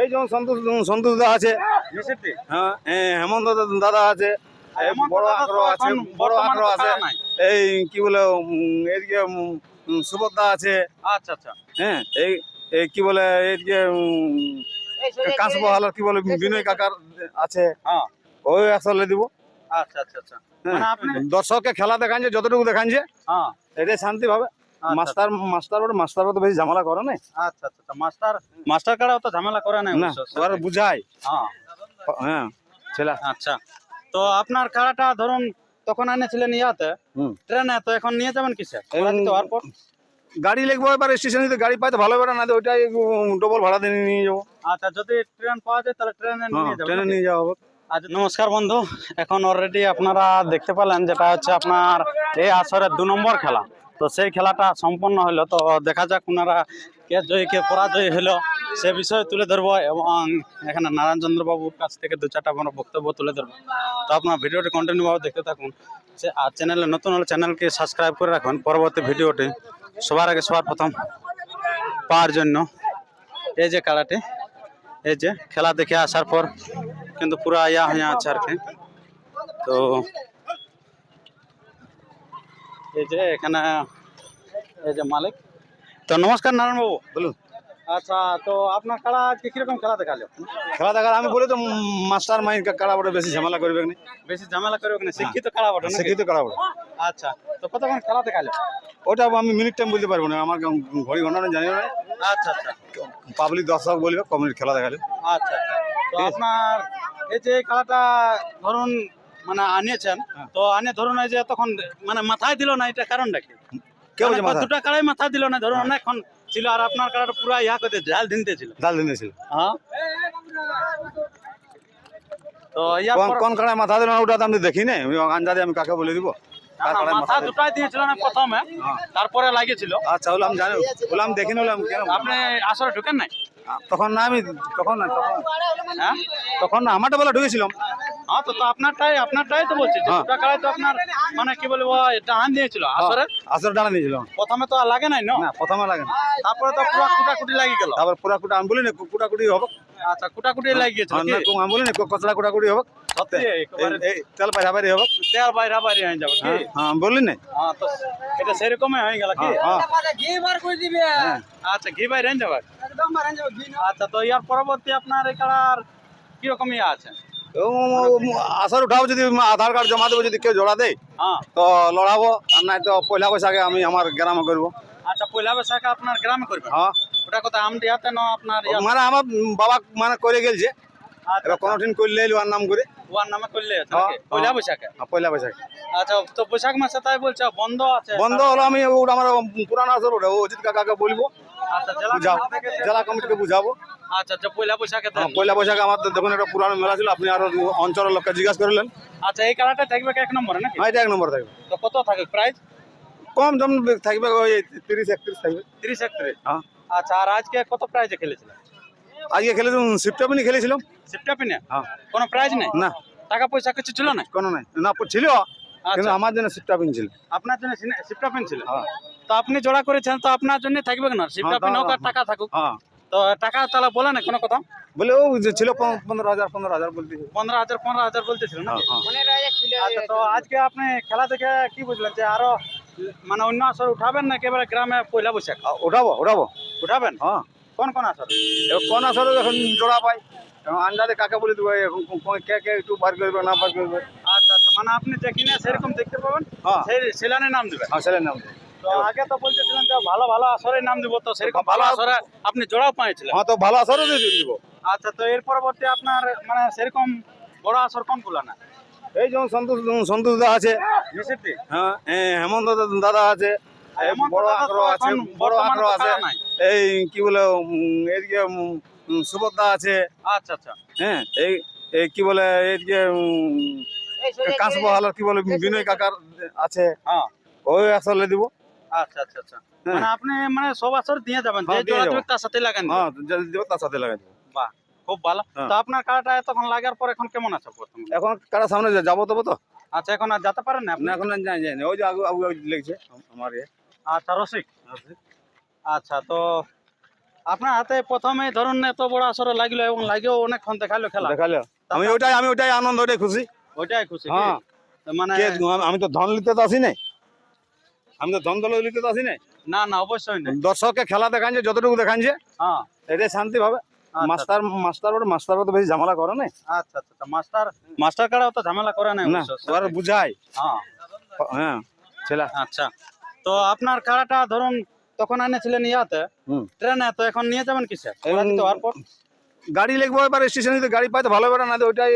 এই যেমন সন্তোষ সন্তোষ দা আছে। হ্যাঁ হেমন্ত দাদা আছে। এই হেমন্ত বড় দাদা আগ্রহ আছে বড় আগ্রহ আছে। এই কি বলে এদিকে সুভদ্রা আছে। আচ্ছা আচ্ছা। হ্যাঁ এই এই কি বলে কি বলে বিনয় কাকার আছে। হ্যাঁ। ওই আসলে দিব। আচ্ছা আচ্ছা আচ্ছা। হ্যাঁ। মানে দর্শককে খেলা দেখাচ্ছে যতটুকু দেখাচ্ছে হ্যাঁ। এটাই শান্তি ভাবে মাস্টার মাস্টার বটে মাস্টার তো বেশি ঝামেলা করে না আচ্ছা আচ্ছা আচ্ছা। মাস্টার মাস্টার কাড়াও তো ঝামেলা করে না অবশ্য। বুঝায় হ্যাঁ। হ্যাঁ ছেলে। আচ্ছা। তো আপনার কাড়াটা ধরুন তখন এনেছিলেন ইয়াতে ট্রেনে তো এখন নিয়ে যাবেন কিসে? আর গাড়ি লিখব এবার স্টেশনে যদি গাড়ি পাই তো ভালো বেড়া না ওইটাই ডবল ভাড়া দিয়ে নিয়ে যাব। আচ্ছা যদি ট্রেন পাওয়া যায় তাহলে ট্রেনে হ্যাঁ নিয়ে ট্রেনে নিয়ে যাওয়া হবে। আচ্ছা নমস্কার বন্ধু। এখন অলরেডি আপনারা দেখতে পেলেন যেটা হচ্ছে আপনার এই আসরের দু নম্বর খেলা। তো সেই খেলাটা সম্পন্ন হলো। তো দেখা যাক ওনারা কে জয়ী, কে পরাজয়ী হলো। সে বিষয়ে তুলে ধরবো এবং এখানে নারায়ণচন্দ্র বাবুর কাছ থেকে দু চারটা আমরা বক্তব্য তুলে ধরবো। তো আপনার ভিডিওটি কন্টিনিউ ভাবে দেখতে থাকুন। সে- আর চ্যানেলে নতুন হলে চ্যানেলকে সাবস্ক্রাইব করে রাখুন। পরবর্তী ভিডিওটি সবার আগে সবার প্রথম পাওয়ার জন্য। এই যে খেলাটি, এই যে খেলা দেখে আসার পর কিন্তু পুরো ইয়া হয়ে আছে আর কি। তো এই যে এখানে এই যে মালিক। তো নমস্কার নারায়ণ বাবু বলুন। আচ্ছা তো আপনার খেলা আজকে কীরকম খেলা দেখাল? খেলা দেখার আমি বলি তো মাস্টার মাইন্ড কারা বটে বেশি ঝামেলা করবে না? বেশি ঝামেলা করে ওখানে শিক্ষিত খেলা বটে? শিক্ষিত কারা বটে। আচ্ছা তো কতক্ষণ খেলা দেখাল? ওটা আমি মিনিট টাইম বলতে পারব না আমার ঘড়ি ঘণ্টা জানি না। আচ্ছা আচ্ছা। পাবলিক দর্শক বলবে কমিউনিট খেলা দেখালে। আচ্ছা আচ্ছা। তো আপনার এই যে খেলাটা ধরুন মানে আনিয়েছেন। হ্যাঁ। তো আনিয়ে ধরুন যে তখন মানে মাথায় দিল না এটা কারণটা কি? কে বলছে মানে দুটা কাড়াই মাথা দিল না ধরুন অনেকক্ষণ ছিল আর আপনার কাড়াটা পুরা ইয়া করতে জাল দিনতে ছিল ডাল দিনেছিল হ্যাঁ। তো কোন মাথা দিল না ওটা তো আমি দেখি নাই আন্দাজে আমি কাকে বলে দিব? মাথা দুটাই দিয়েছিল না প্রথমে হ্যাঁ। তারপরে লাগিয়েছিল। আচ্ছা আমি জানি আপনি আসলে ঢুকেন নাই? তখন না আমি তখন তখন হ্যাঁ? তখন আমারটা বলে ঢুকেছিলাম। হ্যাঁ তো তো আপনারটাই আপনারটাই তো বলছি যে হ্যাঁ। দুটা কাড়াই তো আপনার মানে কি বলব দিয়েছিল আসর নিয়েছিলাম প্রথমে তো আর লাগে নাই না? না প্রথমে লাগে না। তারপরে তো পুরো কুটাকুটি লাগি গেল। তারপর পুরা কুটা আমি বলি না কুটাকুটি হবে। আচ্ছা কুটাকুটি লাগি গেছিল হ্যাঁ, না, আমি বলি না কচলা কুটাকুটি হবে। সত্যি এই তেল পয়সা বাইরে হবে। তেল বাইরা বাইরে হয়ে যাবে কি? হ্যাঁ হ্যাঁ না। হ্যাঁ তো এটা সেরকমই হয়ে গেল কি? হ্যাঁ হ্যাঁ। আচ্ছা ঘি বাইরে হয়ে যাবে। আচ্ছা তো ইয়ার পরবর্তী আপনার এই কালার কীরকম ইয়ে আছে? আসর উঠাবো যদি আধার কার্ড জমা দেবো যদি কেউ জোড়া দেয় হ্যাঁ। তো লড়াবো আর নাই তো পয়লা বৈশাখে আমি আমার গ্রামে করব। আচ্ছা পয়লা বৈশাখে আপনার গ্রামে করবেন? হ্যাঁ। ওটা কথা আমডিয়াতে না আপনার মানে আমার বাবা মানে করে গেলছে। আচ্ছা, এবার কোনো দিন করলে আর নাম করে। ওয়ার নামে করলে আছে হ্যাঁ, পয়লা হ্যাঁ। বৈশাখে? আর পয়লা বৈশাখে। আচ্ছা তো বৈশাখ মাসে তাই বলছে বন্ধ আছে। বন্ধ হলো আমি ওটা আমার পুরানো আসর ওটা ও অজিত কাকাকে বলব। আচ্ছা জেলা কমিটিকে বুঝাবো। আচ্ছা আচ্ছা পয়লা বৈশাখে। হ্যাঁ, পয়লা বৈশাখে দেখুন একটা পুরানো মেলা ছিল আপনি আরও অঞ্চলের লোককে জিজ্ঞাসা করলেন আচ্ছা এই কালারটা থাকবে এক নম্বরে নাকি? হ্যাঁ এটা এক নম্বর থাকবে। তো কত প্রাইস কম দাম থাকবে ওই তিরিশ একত্রিশ থাকবে। তিরিশ একত্রিশ? হ্যাঁ। আচ্ছা আর আজকে কত প্রাইজে খেলেছিলেন? আজকে খেলেছিলাম খেলেছিলাম। হ্যাঁ। কোনো প্রাইজ নেই? না। টাকা পয়সা কিছু ছিল না? কোনো নাই। না ছিল কিন্তু আচ্ছা আমার জন্য ছিল। আপনার জন্য ছিল? তো আপনি জোড়া করেছেন তো আপনার জন্য থাকবে না হোক আর। টাকা থাকুক। হ্যাঁ। তো টাকা তাহলে বলে না কোনো কথা? বলে ও যে ছিল পনেরো হাজার পনেরো হাজার বলতে পনেরো হাজার পনেরো হাজার বলতেছিল না? হ্যাঁ হ্যাঁ। আচ্ছা তো আজকে আপনি খেলা দেখে কি বুঝলেন যে আরও মানে অন্য আসর উঠাবেন না একেবারে গ্রামে পয়লা বৈশাখ? উঠাবো উঠাবো। উঠাবেন? হ্যাঁ। কোন কোন আসর? কোন আসলে এখন জোড়া পাই আন্দাজে কাকে বলে দেবো এখন কো- কো- একটু বার করবে না বার করবে আচ্ছা আচ্ছা। মানে আপনি দেখি না সেরকম দেখতে পাবেন? হ্যাঁ। সেই সেলানের নাম দিবেন? হ্যাঁ ছেলের নাম তো আগে তো বলতেছিলেন যে ভালো ভালো আসরের নাম দিব তো সেরকম ভালো আসরে আপনি জোড়াও পাইছিলেন। হ্যাঁ তো ভালো দিব। আচ্ছা তো এর পরবর্তী আপনার মানে সেরকম বড় আসর কোনগুলো না? এই যেমন সন্তোষ সন্তোষ দা আছে। হ্যাঁ হেমন্ত দাদা আছে। বড় আগ্রহ আছে বড় আগ্রহ আছে। এই কি বলে এদিকে সুভদ্রা আছে। আচ্ছা আচ্ছা। হ্যাঁ এই এই কি বলে এইদিকে কাঁচব হালার কি বলে বিনয় কাকার আছে। হ্যাঁ। ওই আসলে দিব। আচ্ছা আচ্ছা আচ্ছা। হ্যাঁ। মানে আপনি মানে দিয়ে যাবেন যে হ্যাঁ, জোড়া যাব। তার সাথে লাগান হ্যাঁ যদি দিব তার সাথে লাগাই বাহ খুব ভালো। হ্যাঁ। তো আপনার তখন লাগার পর এখন কেমন আছে প্রথমে এখন সামনে যাব তবো তো। আচ্ছা এখন আর যেতে পারেন না আপনি? এখন যাই যাই ওই যে আগু আগু লেগেছে আমার ইয়ে। আচ্ছা রসিক। আচ্ছা তো আপনার হাতে প্রথমে ধরুন এত বড় আসরে লাগল এবং লাগেও অনেকক্ষণ দেখাল খেলা। দেখাল। আমি ওটাই আমি ওটাই আনন্দ ওটাই খুশি। ওইটাই খুশি। হ্যাঁ। মানে আমি তো ধন নিতে তো আসি নাই আমি তো নিতে তো আসি নাই না না অবশ্যই নেই দর্শককে খেলা দেখাচ্ছে যতটুকু দেখাচ্ছে হ্যাঁ। এটাই শান্তি ভাবে। আচ্ছা, মাস্টার মাস্টার বড় মাস্টার তো বেশি ঝামেলা করে না। আচ্ছা আচ্ছা আচ্ছা। মাস্টার মাস্টার কারাও তো ঝামেলা করে না না। ওরা বুঝায়। হ্যাঁ। হ্যাঁ ছেলে। আচ্ছা তো আপনার কাড়াটা ধরুন তখন এনেছিলেন ইয়াতে। ট্রেনে তো এখন নিয়ে যাবেন কিসে? তো আর পর? গাড়ি লাগবে এবার স্টেশনে যদি গাড়ি পাই তো ভালো বেড়া না তো ওইটাই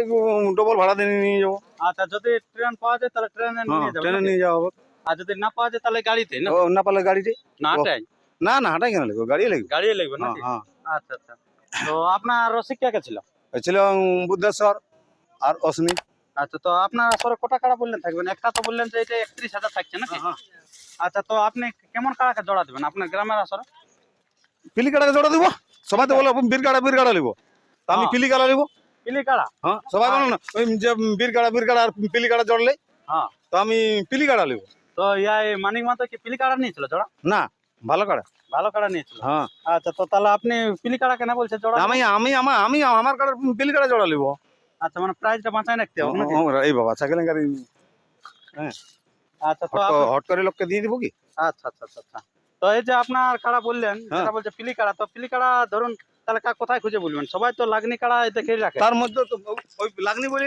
ডবল ভাড়া দিয়ে নিয়ে যাব। আচ্ছা যদি ট্রেন পাওয়া যায় তাহলে ট্রেনে হ্যাঁ নিয়ে ট্রেনে নিয়ে যাওয়া হবে। আর যদি না পাওয়া যায় তাহলে গাড়িতে না? ও না পারলে গাড়িতে? না ও। টাই না না হাঁটাই কেন লাগবে? গাড়ি লাগবে? গাড়ি লাগবে হ্যাঁ নাকি? হ্যাঁ আচ্ছা আচ্ছা। তো আপনার রসিক কে কে ছিল ছিল বুদ্ধেশ্বর আর অশ্নি আচ্ছা তো আপনার আসলে কটা কাড়া বললেন থাকবেন? একটা তো বললেন যে এটা একত্রিশ হাজার থাকছে নাকি? আচ্ছা তো আপনি কেমন কাড়াকে জোড়া দেবেন? আপনার গ্রামের আসরে পিলি কাটাকে জোড়া দিব? সবাই তো বলে বীর কাটা বীর কাটা লিব। তো আমি হ্যাঁ। পিলি কাটা লিব। পিলি কাড়া? হ্যাঁ সবাই বলো না ওই যে বীর কাটা বীর কাটা আর পিলি কাটা জড়লে হ্যাঁ। তো আমি পিলি লিব। তো ইয়াই মানিক মাতো কি পিলি কাড়া নিয়েছিল জোড়া? না ভালো কাটা ভালো কাড়া নিয়েছিল? হ্যাঁ। আচ্ছা তো তাহলে আপনি পিলি কাড়া কেন বলছেন জোড়া? আমি আমি আমার আমি আমার পিলি জোড়া লিব। আচ্ছা মানে প্রাইসটা বাঁচায় রাখতে হবে এই বাবা সাইকেলের গাড়ি আচ্ছা তো হট করে লোককে দিয়ে দিব কি? আচ্ছা আচ্ছা আচ্ছা আচ্ছা। তো এই যে আপনার কাড়া বললেন হ্যাঁ। যেটা বলছে পিলি কাড়া তো পিলি কাড়া ধরুন তাহলে কা কোথায় খুঁজে বলবেন? সবাই তো লাগনি কাড়া দেখে রাখে। তার মধ্যে তো ওই লাগনি বলি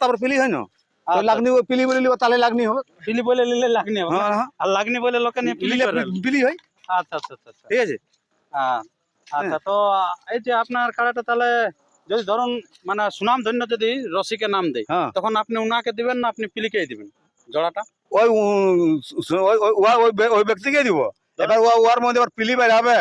তারপর পিলি হয় না। লাগনি পিলি বলে লিব তাহলে লাগনি হবে। পিলি বলে নিলে লাগনি হবে? হ্যাঁ হ্যাঁ। আর লাগনি বলে লোকে নিয়ে পিলি। পিলি হয়। আচ্ছা আচ্ছা আচ্ছা আচ্ছা। ঠিক আছে? হ্যাঁ। আচ্ছা তো এই যে আপনার কাড়াটা তাহলে যদি ধরুন মানে সুনাম ধন্য যদি রসিকে নাম দেয় তখন আপনি উনাকে দিবেন না আপনি পিলিকেই দিবেন? জোড়াটা? ওই ওই- ওই- ওই- ওই বে- ওই ব্যক্তিকে দিব। এবার ওর মধ্যে আবার পিলি বাইরে হবে।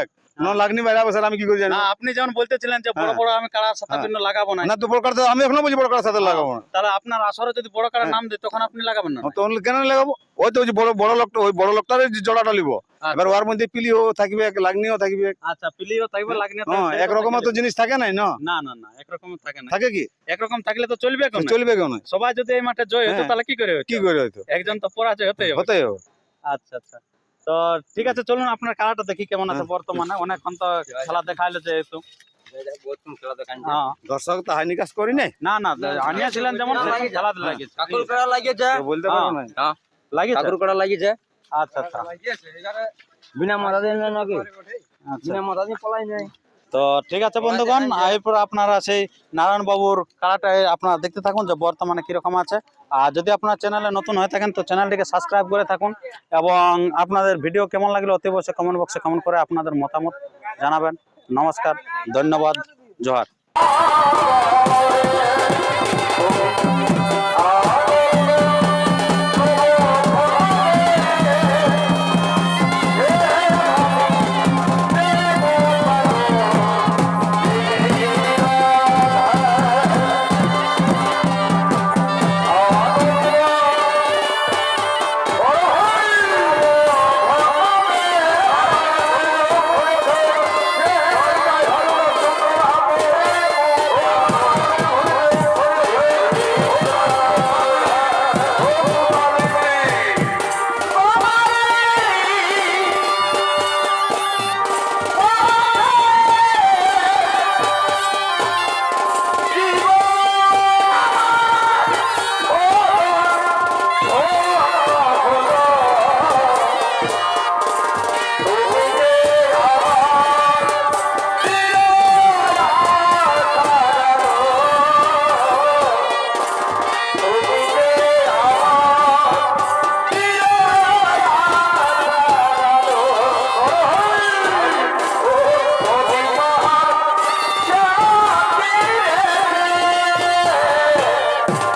লাগনি বাইরে স্যার আমি কি করে জানি? না আপনি যেমন বলতেছিলেন যে বড় হ্যাঁ। বড় আমি কাড়ার সাথে হ্যাঁ। ভিন্ন লাগাবো না না তো বড় কাটা আমি এখনও বলছি বড় কাটার সাথে লাগাবো না। তাহলে আপনার আসরে যদি বড় কাড়ার হ্যাঁ। নাম দেয় তখন আপনি লাগাবেন না? তো অন্য কেন লাগাবো? ওই তো ওই বড় বড় লোকটা ওই বড় লোকটার জোড়াটা লিব। আচ্ছা। এবার ওর মধ্যে পিলিও থাকবে লাগনিও থাকবে। আচ্ছা পিলিও থাকবে লাগনি হ্যাঁ একরকমের তো জিনিস থাকে নাই না? না না না একরকম থাকে না থাকে কি? একরকম থাকলে তো চলবে কেন চলবে কেন সবাই যদি এই মাঠে জয় হতো হ্যাঁ। তাহলে কি করে হতো কি করে হয়তো একজন তো পরাজয় হতেই হবে। হতে হবে। আচ্ছা আচ্ছা। তো ঠিক আছে চলুন আপনার খেলাটা দেখি কেমন আছে বর্তমানে। অনেকক্ষণ তো খেলা দেখাইলো যেহেতু। হ্যাঁ। দর্শক তো হানি নিকাশ করি নাই না না আনিয়াছিলেন যেমন খেলা লাগিয়েছে। কাকুর কড়া লাগিয়েছে। বলতে পারব না। লাগিয়েছে? কাকুর কড়া লাগিয়েছে। আচ্ছা আচ্ছা। বিনা মাথা দিয়ে নাকি? আচ্ছা। বিনা মাথা দিয়ে পলাই নাই। তো ঠিক আছে বন্ধুগণ এরপর আপনারা সেই নারায়ণবাবুর বাবুর আপনারা দেখতে থাকুন যে বর্তমানে কীরকম আছে। আর যদি আপনার চ্যানেলে নতুন হয়ে থাকেন তো চ্যানেলটিকে সাবস্ক্রাইব করে থাকুন এবং আপনাদের ভিডিও কেমন লাগল অতি অবশ্যই কমেন্ট বক্সে কমেন্ট করে আপনাদের মতামত জানাবেন। নমস্কার ধন্যবাদ জোহার।